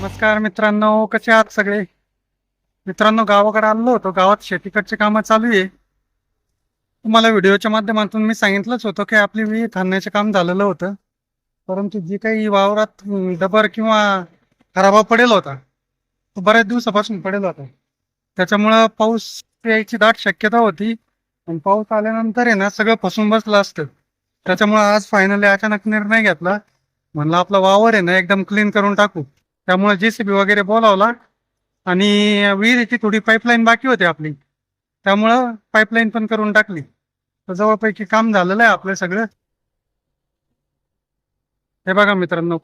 नमस्कार मित्रांनो कसे आहात सगळे? मित्रांनो गावाकडे आलो होतो. गावात शेतीकडचे कामं चालू आहे. तुम्हाला व्हिडिओच्या माध्यमातून मी सांगितलंच होतं की आपली विहीर थांबण्याचे काम झालेलं होतं. परंतु जी काही वावरात डबर किंवा खराबा पडेल होता तो बऱ्याच दिवसापासून पडेल होता. त्याच्यामुळं पाऊस यायची दाट शक्यता होती. आणि पाऊस आल्यानंतर आहे ना सगळं फसून बसलं असतं. त्याच्यामुळं आज फायनली अचानक निर्णय घेतला. म्हणलं आपला वावर आहे ना एकदम क्लीन करून टाकू. त्यामुळे जेसीबी वगैरे बोलावला. आणि विहिरीची थोडी पाईपलाईन बाकी होती आपली. त्यामुळं पाईपलाईन पण करून टाकली. तर जवळपैकी काम झालेलं आहे आपलं सगळं. हे बघा मित्रांनो.